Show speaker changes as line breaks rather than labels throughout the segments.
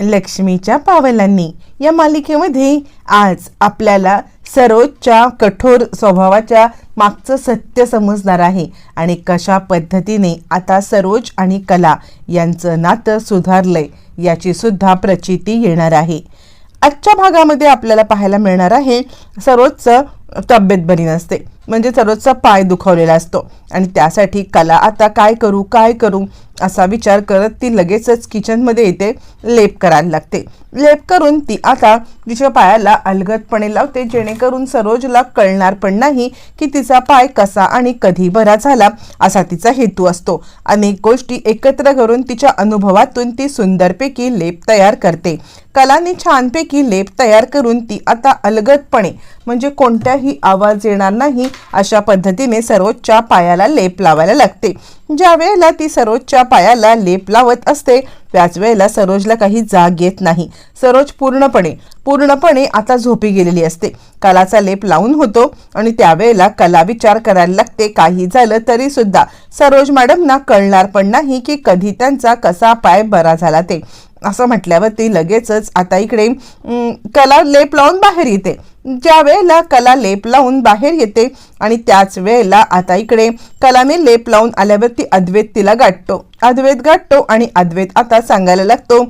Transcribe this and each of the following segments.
लक्ष्मीच्या पावलांनी. या मालिकेमध्ये आज आपल्याला सरोजच्या कठोर स्वभावाच्या मागचं सत्य समजणार आहे आणि कशा पद्धतीने आता सरोज आणि कला यांचं नातं सुधारलंय याची सुद्धा प्रचिती येणार आहे. आजच्या भागामध्ये आपल्याला पाहायला मिळणार आहे सरोजचं तब्येत बरी नसते. म्हणजे सरोजचा पाय दुखावलेला असतो. आणि त्यासाठी कला आता काय करू काय करू? असा विचार करत ती लगेचच किचनमध्ये येते लेप करायला लागते. लेप करून ती आता तिच्या पायाला अलगदपणे लावते जेणेकरून सरोजला कळणार पण नाही की तिचा पाय कसा आणि कधी बरा झाला असा तिचा हेतू असतो. अनेक गोष्टी एकत्र करून तिच्या अनुभवातून ती सुंदरपैकी लेप तयार करते. कलाने छानपैकी लेप तयार करून ती आता अलगदपणे म्हणजे कोणत्याही आवाज येणार नाही अशा पद्धतीने सरोजच्या पायाला लेप लावायला लागते. ज्या वेळेला ती सरोजच्या पायाला लेप लावत असते. त्याच वेळेला सरोजला काही जाग येत नाही. सरोज पूर्णपणे पूर्णपणे आता झोपी गेलेली असते. कलाचा लेप लावून होतो आणि त्यावेळेला कला विचार करायला लागते. काही झालं तरी सुद्धा सरोज मॅडमना कळणार पण नाही की कधी त्यांचा कसा पाय बरा झाला ते. असं म्हटल्यावर ती लगेचच आता इकडे कला लेप लावून बाहेर येते. ज्या वेळेला कला लेप लावून बाहेर येते आणि त्याच वेळेला आता इकडे कलाने लेप लावून आल्यावर ती अद्वैत तिला गाठतो. अद्वैत गाठतो आणि अद्वैत आता सांगायला लागतो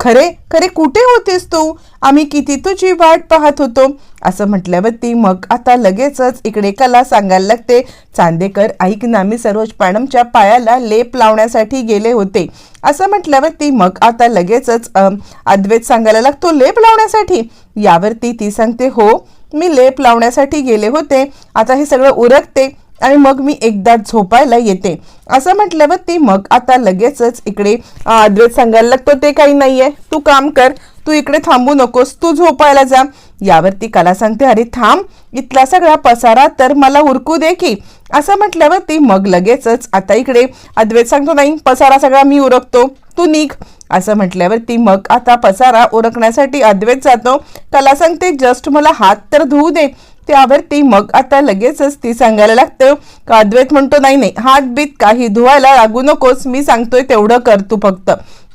खरे खरे कुठे होतेस तू? आम्ही किती तुझी वाट पाहत होतो. असं म्हटल्यावर ती मग आता लगेचच इकडे कला सांगायला लागते चांदेकर ऐक ना मी सरोज मॅडमच्या पायाला लेप लावण्यासाठी गेले होते. असं म्हटल्यावर ती मग आता लगेचच अद्वैत सांगायला लागतो लेप लावण्यासाठी? यावरती ती सांगते हो मी लेप लावण्यासाठी गेले होते. आता हे सगळं उरकते आणि मग मी एकदा झोपायला येते. असं म्हटल्यावर ती मग आता लगेचच इकडे अद्वैत सांगायला लागतो ते काही नाहीये. तू काम कर. तू इकडे थांबू नकोस तू झोपायला जा. यावरती कला सांगते अरे थांब इथला सगळा पसारा तर मला उरकू दे की. असं म्हटल्यावर ती मग लगेचच आता इकडे अद्वैत सांगतो नाही पसारा सगळा मी उरकतो तू निघ. असं म्हटल्यावर ती मग आता पसारा उरकण्यासाठी अद्वैत जातो. कला सांगते जस्ट मला हात तर धुवू दे. त्यावरती मग आता लगेचच ती सांगायला लागतं का अद्वैत म्हणतो नाही नाही हात बीत काही धुवायला लागू नकोस मी सांगतोय तेवढं कर तू फक्त.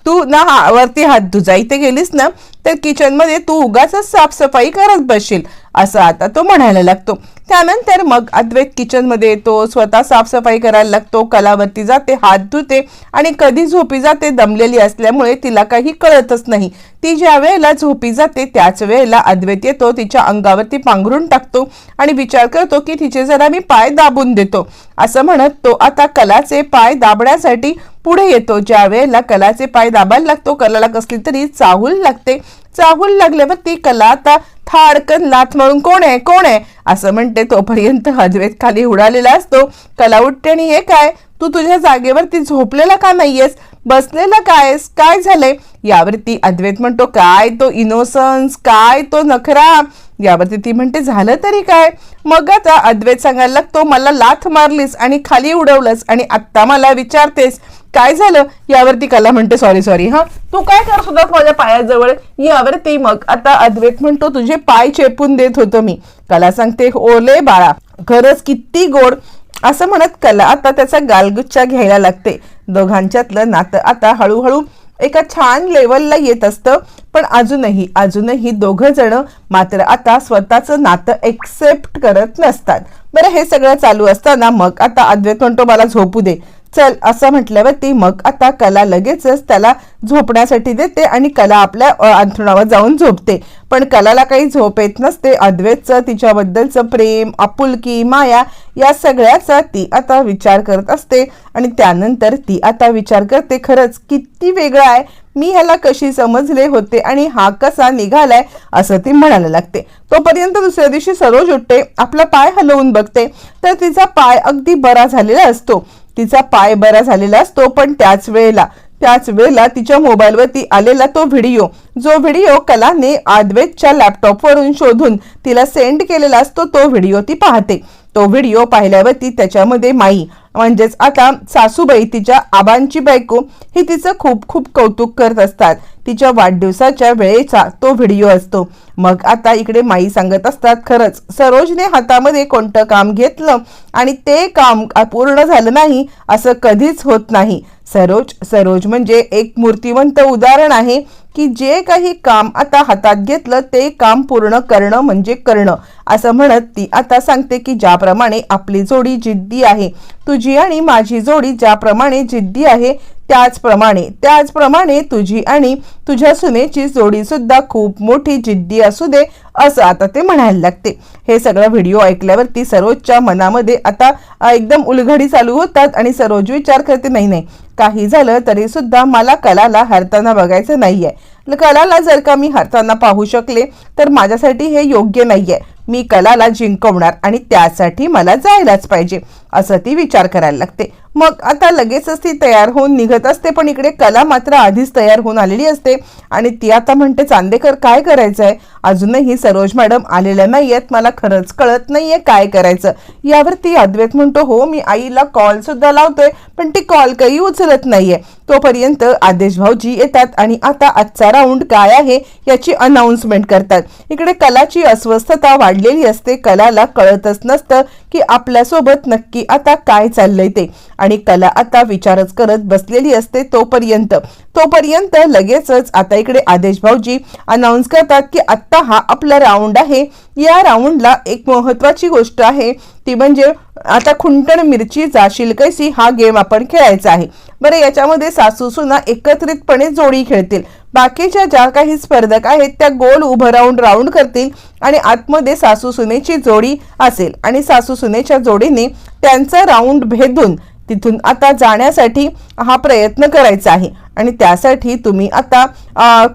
तू ना हा वरती हात धुजा. इथे गेलीस ना तर किचनमध्ये तू उगाच साफसफाई करत बसशील असं आता तो म्हणायला लागतो. त्यानंतर मग अद्वैत किचनमध्ये येतो स्वतः साफसफाई करायला लागतो कलावरती जाते हात धुते आणि कधी झोपी जाते दमलेली असल्यामुळे तिला काही कळतच नाही. ती ज्या वेळेला झोपी जाते त्याच वेळेला अद्वैत येतो तिच्या अंगावरती पांघरून टाकतो आणि विचार करतो की तिचे जरा मी पाय दाबून देतो. असं म्हणत तो आता कलाचे पाय दाबण्यासाठी पुढे येतो. ज्या वेळेला कलाचे पाय दाबायला लागतो कलाला कसली तरी चाहूल लागते. चाहूल लागल्यावर ती कला आता थाडकन लाथ मारून कोण आहे? कोण आहे? असं म्हणते तोपर्यंत हदवेत खाली उडालेला असतो. कला आणि हे काय? तू तुझ्या जागेवरती झोपलेला का नाहीयेस? बसलेला कायस काय झालंय? यावरती अद्वैत म्हणतो काय तो इनोसन्स काय तो नखरा? यावरती ती म्हणते झालं तरी काय? मग आता अद्वैत सांगायला लागतो मला लाथ मारलीस आणि खाली उडवलंस आणि आत्ता मला विचारतेस काय झालं? यावरती कला म्हणते सॉरी सॉरी हा. तू काय करत होतास माझ्या पायाजवळ? यावरती मग आता अद्वैत म्हणतो तुझे पाय चेपून देत होतो मी. कला सांगते ओले बाळा खरंच किती गोड. असं म्हणत कला आता त्याचा गालगुच्छा घ्यायला लागते. दोघांच्यातलं नातं आता हळूहळू एका छान लेवलला येत असतं. पण अजूनही अजूनही दोघं जण मात्र आता स्वतःचं नातं एक्सेप्ट करत नसतात. बरं हे सगळं चालू असताना मग आता अद्वैत म्हणतो मला झोपू दे. चल असं म्हटल्यावर ती मग आता कला लगेचच त्याला झोपण्यासाठी देते आणि कला आपल्या अंथरुणावर जाऊन झोपते. पण कलाला काही झोप येत नसते. अद्वैतचं तिच्याबद्दलचं प्रेम आपुलकी माया या सगळ्याचा ती आता विचार करत असते. आणि त्यानंतर ती आता विचार करते खरंच किती वेगळं आहे. मी ह्याला कशी समजले होते आणि हा कसा निघालाय असं ती म्हणायला लागते. तोपर्यंत दुसऱ्या दिवशी सरोज उठते आपला पाय हलवून बघते. तर तिचा पाय अगदी बरा झालेला असतो. तिचा पाय बरा झालेला असतो पण त्याच वेळेला. त्याच वेळेला तिच्या मोबाईलवरती आलेला तो व्हिडिओ जो व्हिडिओ कलाने आद्वेतच्या लॅपटॉपवरून शोधून तिला सेंड केलेला असतो तो व्हिडिओ ती पाहते. तो व्हिडिओ पाहिल्यावरती त्याच्यामध्ये माई म्हणजेच आता सासूबाई तिच्या आबांची बायको ही तिचं खूप खूप कौतुक करत असतात. तिच्या वाढदिवसाच्या वेळेचा तो व्हिडिओ असतो. मग आता इकडे माई सांगत असतात खरंच सरोजने हातामध्ये कोणतं काम घेतलं आणि ते काम पूर्ण झालं नाही असं कधीच होत नाही. सरोज सरोज म्हणजे एक मूर्तिवंत उदाहरण आहे की जे काही काम आता हातात घेतलं ते काम पूर्ण करणं म्हणजे करणं. असं म्हणत ती आता सांगते की ज्याप्रमाणे आपली जोडी जिद्दी आहे. तुझी आणि माझी जोडी ज्याप्रमाणे जिद्दी आहे त्याचप्रमाणे त्याचप्रमाणे तुझी आणि तुझ्या सुनेची जोडी सुद्धा खूप मोठी जिद्दी असू दे असं आता ते म्हणायला लागते. हे सगळं व्हिडिओ ऐकल्यावरती सरोजच्या मनामध्ये आता एकदम उलघडी चालू होतात आणि सरोज विचार करते नाही नाही काही झालं तरी सुद्धा मला कलाला हरताना बघायचं नाही आहे कलाला जर का मी हरताना पाहू शकले तर माझ्यासाठी हे योग्य नाही आहे मी कलाला जिंकवणार आणि त्यासाठी मला जायलाच पाहिजे असं ती विचार करायला लागते. मग आता लगेचच ती तयार होऊन निघत असते पण इकडे कला मात्र आधीच तयार होऊन आलेली असते. आणि ती आता म्हणते चांदेकर काय करायचं आहे अजूनही सरोज मॅडम आलेल्या आहेत मला खरंच कळत नाही आहे काय करायचं. यावर ती अद्वैत म्हणतो हो मी आईला कॉल सुद्धा लावतोय पण ती कॉल काही उचलत नाही आहे तोपर्यंत आदेश भाऊजी येतात आणि आता आजचा राऊंड काय आहे याची अनाऊन्समेंट करतात. इकडे कलाची अस्वस्थता वाढ वाढलेली असते कलाला कळतच नसतं की आपल्यासोबत नक्की आता काय चाललंय ते. आणि कला आता विचारच करत बसलेली असते तोपर्यंत. तोपर्यंत लगेचच आता इकडे आदेश भाऊजी अनाऊन्स करतात की आत्ता हा आपला राऊंड आहे. या राऊंडला एक महत्वाची गोष्ट आहे. ती म्हणजे आता खुंटण मिरची जाशील कैसी हा गेम आपण खेळायचा आहे. बरं याच्यामध्ये सासू सुना एकत्रितपणे जोडी खेळतील. बाकीच्या ज्या काही स्पर्धक आहेत त्या गोल उभं राहून राऊंड करतील आणि आतमध्ये सासू सुनेची जोडी असेल. आणि सासू सुनेच्या जोडीने त्यांचा राऊंड भेदून तिथून आता जाण्यासाठी हा प्रयत्न करायचा आहे. आणि त्यासाठी तुम्ही आता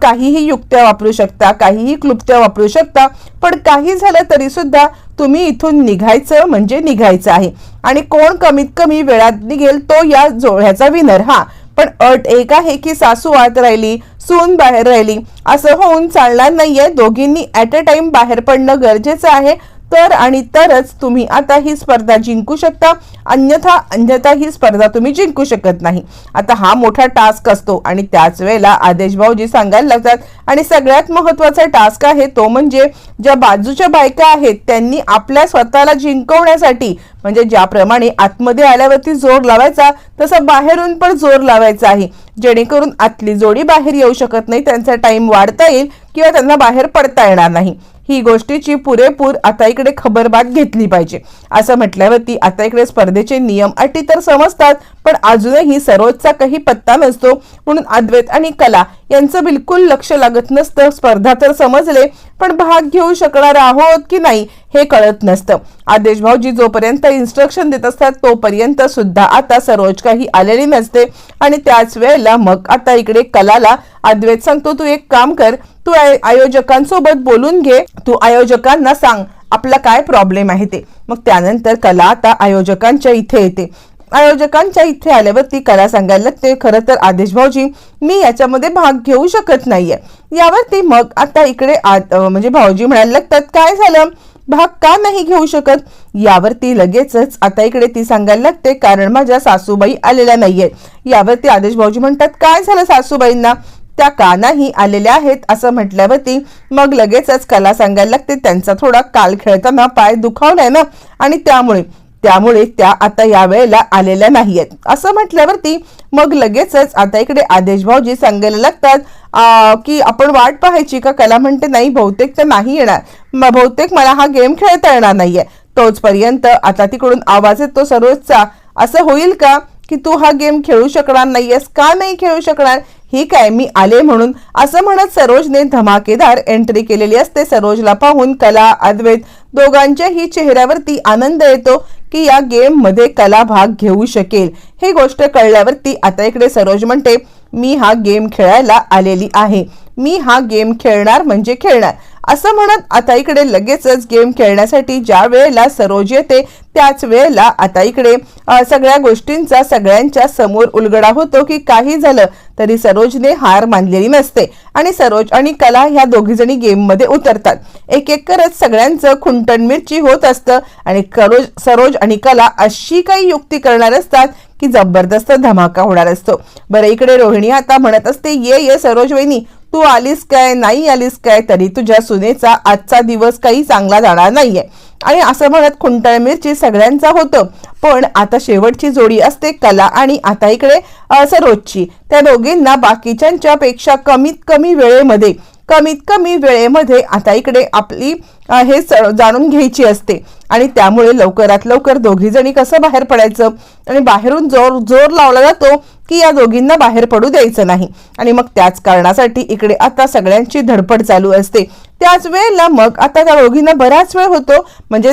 काहीही युक्त्या वापरू शकता काहीही क्लुप्त्या वापरू शकता पण काही झालं तरी सुद्धा तुम्ही इथून निघायचं म्हणजे निघायचं आहे. आणि कोण कमीत कमी वेळात निघेल तो या जोळ्याचा विनर हा. पण अट एक आहे की सासू आत राहिली सून बाहेर राहिली. असं होऊन चालणार नाहीये. दोघींनी ॲट अ टाइम बाहेर पडणं गरजेचं आहे. तर आणि तरच तुम्ही आता ही स्पर्धा जिंकू शकता. अन्यथा अन्यथा ही स्पर्धा तुम्ही जिंकू शकत नाही. आता हा मोठा टास्क असतो आणि त्याच वेळेला आदेश भाऊजी सांगायला लागतात. आणि सगळ्यात महत्त्वाचा टास्क आहे तो म्हणजे ज्या बाजूच्या बायका आहेत त्यांनी आपल्या स्वतःला जिंकवण्यासाठी म्हणजे ज्याप्रमाणे आतमध्ये आल्यावरती जोर लावायचा तसा बाहेरून पण जोर लावायचा आहे. जेणेकरून आतली जोडी बाहेर येऊ शकत नाही त्यांचा टाईम वाढता येईल किंवा त्यांना बाहेर पडता येणार नाही. ही गोष्टीची पुरेपूर आता इकडे खबरबात घेतली पाहिजे. असं म्हटल्यावरती आता इकडे स्पर्धेचे नियम अटी तर समजतात पण अजूनही सरोजचा काही पत्ता नसतो. म्हणून अद्वैत आणि कला यांचं बिलकुल लक्ष लागत नसतं. स्पर्धा तर समजले पण भाग घेऊ शकणार आहोत की नाही हे कळत नसतं. आदेश भाऊजी जोपर्यंत इन्स्ट्रक्शन देत असतात तोपर्यंत सुद्धा आता सरोज काही आलेली नसते. आणि त्याच वेळेला मग आता इकडे कलाला अद्वैत सांगतो तू एक काम कर तू आय- आयोजकांसोबत बोलून घे. तू आयोजकांना सांग आपला काय प्रॉब्लेम आहे ते. मग त्यानंतर कला आता आयोजकांच्या इथे येते. आयोजकांच्या इथे आल्यावरती कला सांगायला लागते खरं तर आदेश भाऊजी मी याच्यामध्ये भाग घेऊ शकत नाहीये. यावरती मग आता इकडे म्हणजे भाऊजी म्हणायला लागतात काय झालं? भाग का नाही घेऊ शकत? यावरती लगेचच आता इकडे ती सांगायला लागते कारण माझ्या सासूबाई आलेल्या नाहीयेत यावरती आदेश भाऊजी म्हणतात काय झालं सासूबाईंना? त्या का नाही आलेल्या आहेत? असं म्हटल्यावरती मग लगेचच कला सांगायला लागते त्यांचा थोडा काल खेळताना पाय दुखावलाय ना आणि त्यामुळे त्यामुळे त्या आता यावेळेला आलेल्या नाहीयेत. असं म्हटल्यावरती मग लगेचच आता इकडे आदेश भाऊजी सांगायला लागतात की आपण वाट पाहायची का? कला म्हणते नाही बहुतेक तर नाही येणार. बहुतेक मला हा गेम खेळता येणार नाहीये. तोचपर्यंत आता तिकडून आवाज येतो सरोजचा असं होईल का? की तू हा गेम खेळू शकणार नाहीयेस का नाही खेळू शकणार? ही काय मी आले म्हणून? असं म्हणत सरोजने धमाकेदार एंट्री केलेली असते. सरोजला पाहून कला अद्वैत दोघांच्याही चेहऱ्यावरती आनंद येतो की या गेममध्ये कला भाग घेऊ शकेल. ही गोष्ट कळल्यावरती आता इकडे सरोज म्हणते मी हा गेम खेळायला आलेली आहे. मी हा गेम खेळणार म्हणजे खेळणार. असं म्हणत आता इकडे लगेचच गेम खेळण्यासाठी ज्या वेळेला सरोज येते त्याच वेळेला आता इकडे सगळ्या गोष्टींचा सगळ्यांच्या समोर उलगडा होतो की काही झालं तरी सरोजने हार मानलेली नसते. आणि सरोज आणि कला ह्या दोघी जणी उतरतात. एक एक करत सगळ्यांचं खुंटण मिरची होत असतं आणि करोज सरोज आणि कला अशी काही युक्ती करणार असतात की जबरदस्त धमाका होणार असतो. बरं इकडे रोहिणी आता म्हणत असते ये ये सरोज वहिनी तू आलीस काय नाही आलीस काय तरी तुझ्या सुनेचा आजचा दिवस काही चांगला जाणार नाहीये. आणि असं म्हणत खुंटळ मिरची सगळ्यांचा होतं. पण आता शेवटची जोडी असते कला आणि आता इकडे सरोजची त्या दोघींना बाकीच्यांच्या पेक्षा कमीत कमी वेळेमध्ये कमीत कमी वेळेमध्ये आता इकडे आपली हे स- जाणून घ्यायची असते. आणि त्यामुळे लवकरात लवकर दोघीजणी कसं बाहेर पडायचं? आणि बाहेरून जोर जोर लावला जातो की या दोघींना बाहेर पडू द्यायचं नाही. आणि मग त्याच कारणासाठी इकडे आता सगळ्यांची धडपड चालू असते. त्याच वेळेला मग आता त्या दोघींना बराच वेळ होतो. म्हणजे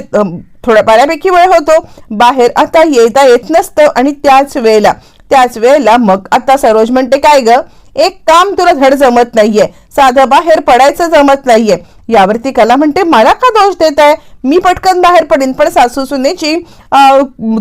थोडा बऱ्यापैकी वेळ होतो. बाहेर आता येता येत नसतं. आणि त्याच वेळेला त्याच वेळेला मग आता सरोज म्हणते काय गं? एक काम तुला धड जमत नाहीये. साधं बाहेर पडायचं जमत नाहीये. यावरती कला म्हणते मला का दोष देत आहे मी पटकन बाहेर पडेन पण सासू सुनेची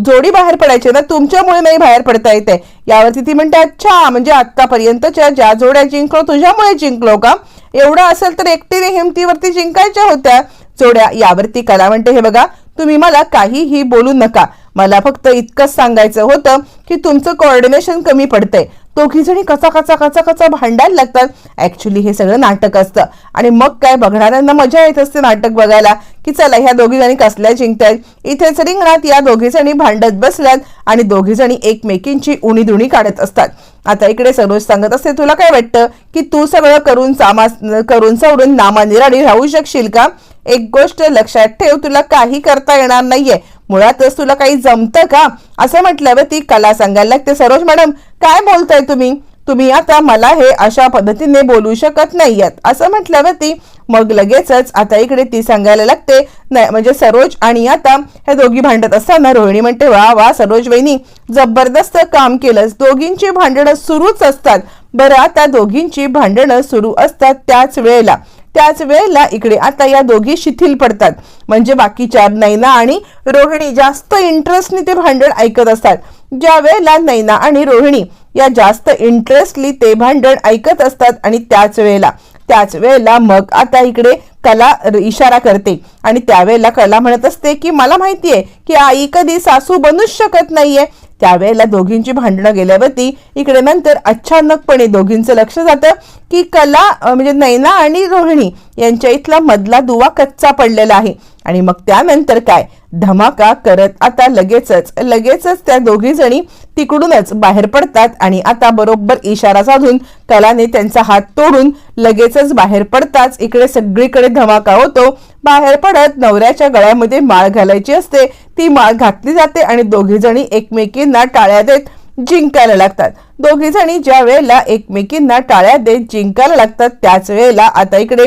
जोडी बाहेर पडायची ना तुमच्यामुळे नाही बाहेर पडता येते. यावरती ती म्हणते अच्छा म्हणजे आत्तापर्यंतच्या ज्या जोड्या जिंकलो तुझ्यामुळे जिंकलो का? एवढं असेल तर एकटीने हिमतीवरती जिंकायच्या होत्या. जोड्या यावरती कला म्हणते हे बघा तुम्ही मला काहीही बोलू नका. मला फक्त इतकंच सांगायचं होतं की तुमचं कोऑर्डिनेशन कमी पडतंय. दोघीजणी कचा कचा कचा कचा भांडायला लागतात. ऍक्च्युली हे सगळं नाटक असतं. आणि मग काय बघणाऱ्यांना मजा येत असते नाटक बघायला की चला ह्या दोघी जणी कसल्या जिंकतायत. इथेच रिंगणात या दोघी जणी भांडत बसल्यात आणि दोघी जणी एकमेकींची उणी दुणी काढत असतात. आता इकडे सरोज सांगत असते तुला काय वाटतं की तू सगळं करून सामा करून सवरून नामानिराणी राहू शकशील का? एक गोष्ट लक्षात ठेव तुला काही करता येणार नाहीये. मुळातच तुला काही जमतं का? असं म्हटल्यावर ती कला सांगायला लागते. सरोज मॅडम काय बोलताय तुम्ही? तुम्ही आता मला हे अशा पद्धतीने बोलू शकत नाही आहात असं म्हटल्यावर ती मग लगेचच आता इकडे ती सांगायला लागते. नाही म्हणजे सरोज आणि आता ह्या दोघी भांडत असताना रोहिणी म्हणते वा वा सरोज वहिनी जबरदस्त काम केलंस. दोघींची भांडणं सुरूच असतात. बरं आता दोघींची भांडणं सुरू असतात त्याच वेळेला. त्याच वेळेला इकडे आता या दोघी शिथिल पडतात. म्हणजे बाकीच्या नैना आणि रोहिणी जास्त इंटरेस्टने ते भांडण ऐकत असतात. ज्या वेळेला नैना आणि रोहिणी या जास्त इंटरेस्टली ते भांडण ऐकत असतात आणि त्याच वेळेला त्याच वेळेला मग आता इकडे कला इशारा करते. आणि त्यावेळेला कला म्हणत असते की मला माहिती आहे की आई कधी सासू बनूच शकत नाहीये. त्यावेळेला दोघींची भांडणं गेल्यावरती इकडे नंतर अचानकपणे दोघींचं लक्ष जातं की कला म्हणजे नैना आणि रोहिणी यांच्या इथला मधला दुवा कच्चा पडलेला आहे. आणि मग त्यानंतर काय? धमाका करत आता लगेचच लगेचच त्या दोघी जणी तिकडूनच बाहेर पडतात आणि आता बरोबर इशारा साधून कलाने त्यांचा हात तोडून लगेचच बाहेर पडताच इकडे सगळीकडे धमाका होतो. बाहेर पडत नवऱ्याच्या गळ्यामध्ये माळ घालायची असते. ती माळ घातली जाते आणि दोघी जणी एकमेकींना टाळ्या देत जिंकायला लागतात. दोघी जणी ज्या वेळेला एकमेकींना टाळ्या देत जिंकायला लागतात त्याच वेळेला आता इकडे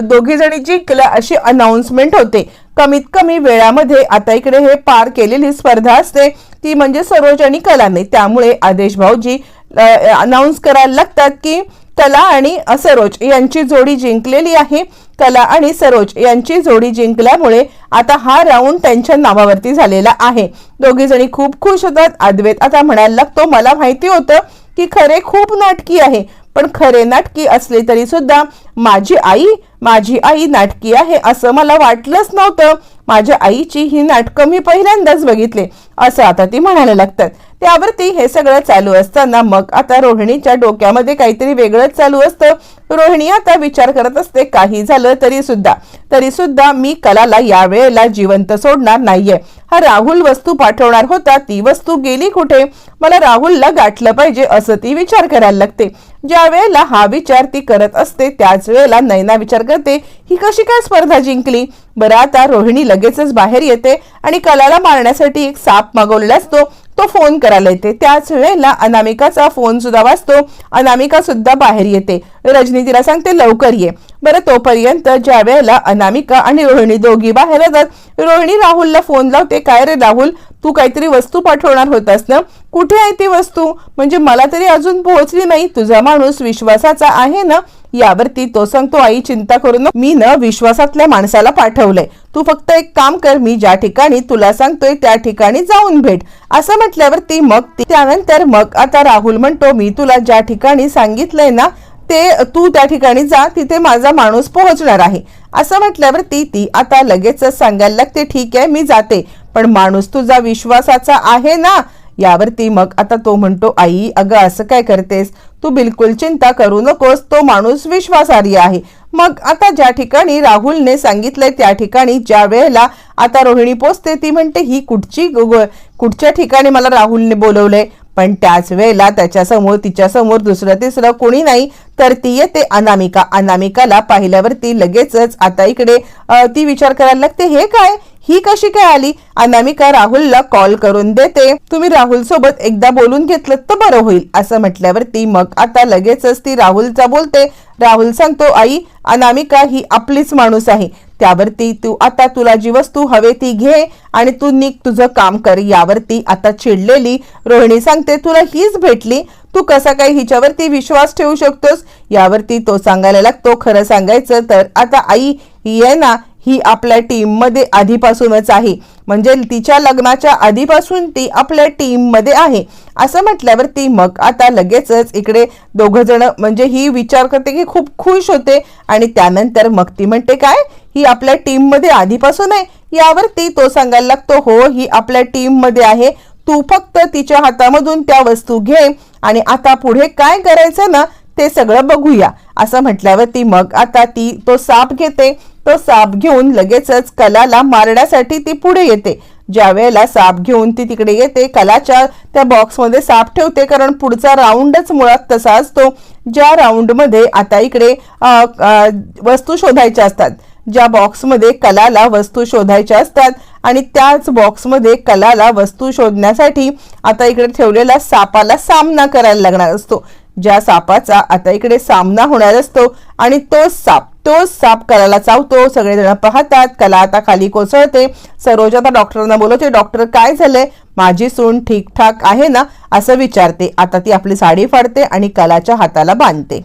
दोघी जणी जिंकल्या अशी अनाउन्समेंट होते. कमीत कमी वेळामध्ये आता इकडे हे पार केलेली स्पर्धा असते. ती म्हणजे सरोज आणि कलाने त्यामुळे आदेश भाऊजी अनाऊन्स करायला लागतात की कला आणि सरोज यांची जोडी जिंकलेली आहे. कला आणि सरोज यांची जोडी जिंकल्यामुळे आता हा राऊंड त्यांच्या नावावरती झालेला आहे. दोघी जणी खूप खुश होतात. अद्वैत आता म्हणायला लागतो मला माहिती होतं की खरे खूप नाटकी आहे पण खरे नाटकी असले तरी सुद्धा माझी आई माझी आई नाटकी आहे असं मला वाटलंच नव्हतं. माझ्या आईची ही नाटकं मी पहिल्यांदाच बघितले असं आता ती म्हणायला लागतात. त्यावरती हे सगळं चालू असताना मग आता रोहिणीच्या डोक्यामध्ये काहीतरी वेगळंच चालू असतं. रोहिणी आता विचार करत असते काही झालं तरी सुद्धा. तरी सुद्धा मी कलाला या वेळेला जिवंत सोडणार नाहीये. हा राहुल वस्तू पाठवणार होता ती वस्तू गेली कुठे? मला राहुलला गाठलं पाहिजे असं ती विचार करायला लागते. ज्या वेळेला हा विचार ती करत असते त्याच वेळेला नैना विचार करते ही कशी काय स्पर्धा जिंकली? बरं आता रोहिणी लगेचच बाहेर येते आणि कलाला मारण्यासाठी एक साप मागवलेला असतो. तो फोन करायला येते. त्याच वेळेला अनामिकाचा फोन सुद्धा वाचतो अनामिका सुद्धा बाहेर येते. रजनी तिला सांगते लवकर ये. बरं तोपर्यंत ज्या वेळेला अनामिका आणि रोहिणी दोघी बाहेर येतात रोहिणी राहुलला फोन लावते काय रे राहुल तू काहीतरी वस्तू पाठवणार होतास ना? कुठे आहे ती वस्तू? म्हणजे मला तरी अजून पोहोचली नाही. तुझा माणूस विश्वासाचा आहे ना? यावरती तो सांगतो आई चिंता करू नको. मी न विश्वासातल्या माणसाला पाठवलंय. तू फक्त एक काम कर मी ज्या ठिकाणी तुला सांगतोय त्या ठिकाणी जाऊन भेट. असं म्हटल्यावरती मग त्यानंतर मग आता राहुल म्हणतो मी तुला ज्या ठिकाणी सांगितलंय ना ते तू त्या ठिकाणी जा तिथे माझा माणूस पोहोचणार आहे. असं म्हटल्यावरती ती आता लगेचच सांगायला लागते ठीक आहे मी जाते. पण माणूस तुझा विश्वासाचा आहे ना यावरती मग आता तो म्हणतो आई अगं असं काय करतेस? तू बिलकुल चिंता करू नकोस. तो माणूस विश्वासार्ह आहे. मग आता ज्या ठिकाणी राहुलने सांगितलंय त्या ठिकाणी ज्या वेळेला आता रोहिणी पोचते ती म्हणते ही कुठची कुठच्या ठिकाणी मला राहुलने बोलवलंय? पण त्याच वेळेला त्याच्यासमोर तिच्यासमोर दुसरं तिसरं कोणी नाही तर ती येते अनामिका. अनामिकाला पाहिल्यावरती लगेचच आता इकडे ती विचार करायला लागते हे काय? ही कशी काय आली? अनामिका राहुलला कॉल करून देते? तुम्ही राहुल सोबत एकदा बोलून घेतलं तर बरं होईल असं म्हटल्यावरती मग आता लगेचच ती राहुलचा बोलते. राहुल सांगतो आई अनामिका ही आपलीच माणूस आहे? त्यावरती तू आता तुला जी वस्तू हवे ती घे आणि तू निक तुझं काम कर. यावरती आता चिडलेली रोहिणी सांगते तुला हीच भेटली? तू कसा काय हिच्यावरती विश्वास ठेवू शकतोस? यावरती तो सांगायला लागतो खरं सांगायचं तर आता आई ये ना ही आपल्या टीममध्ये आधीपासूनच आहे. म्हणजे तिच्या लग्नाच्या आधीपासून ती आपल्या टीममध्ये आहे. असं म्हटल्यावर ती मग आता लगेचच इकडे दोघं जण म्हणजे ही विचार करते की खूप खुश होते. आणि त्यानंतर मग ती म्हणते काय? ही आपल्या टीममध्ये आधीपासून आहे. यावरती तो सांगायला लागतो हो ही आपल्या टीममध्ये आहे. तू फक्त तिच्या हातामधून त्या वस्तू घे. आणि आता पुढे काय करायचं ना? ते सगळं बघूया. असं म्हटल्यावरती मग आता ती तो साप घेते. तो साप घेऊन लगेचच कलाला मारण्यासाठी ती पुढे येते. ज्या वेळेला साप घेऊन ती तिकडे येते कलाच्या त्या बॉक्समध्ये साप ठेवते कारण पुढचा राऊंडच मुळात तसा असतो. ज्या राऊंडमध्ये आता इकडे वस्तू शोधायच्या असतात. ज्या बॉक्समध्ये कलाला वस्तू शोधायच्या असतात आणि त्याच बॉक्समध्ये कलाला वस्तू शोधण्यासाठी आता इकडे ठेवलेला सापाला सामना करायला लागणार असतो. ज्या सापाचा आता इकडे सामना होणार असतो आणि तोच साप तोच साप कलाला चावतो. सगळेजण पाहतात कला आता खाली कोसळते. सरोज आता डॉक्टरांना बोलवते डॉक्टर काय झालंय? माझी सून ठीकठाक आहे ना? असं विचारते. आता ती आपली साडी फाडते आणि कलाच्या हाताला बांधते.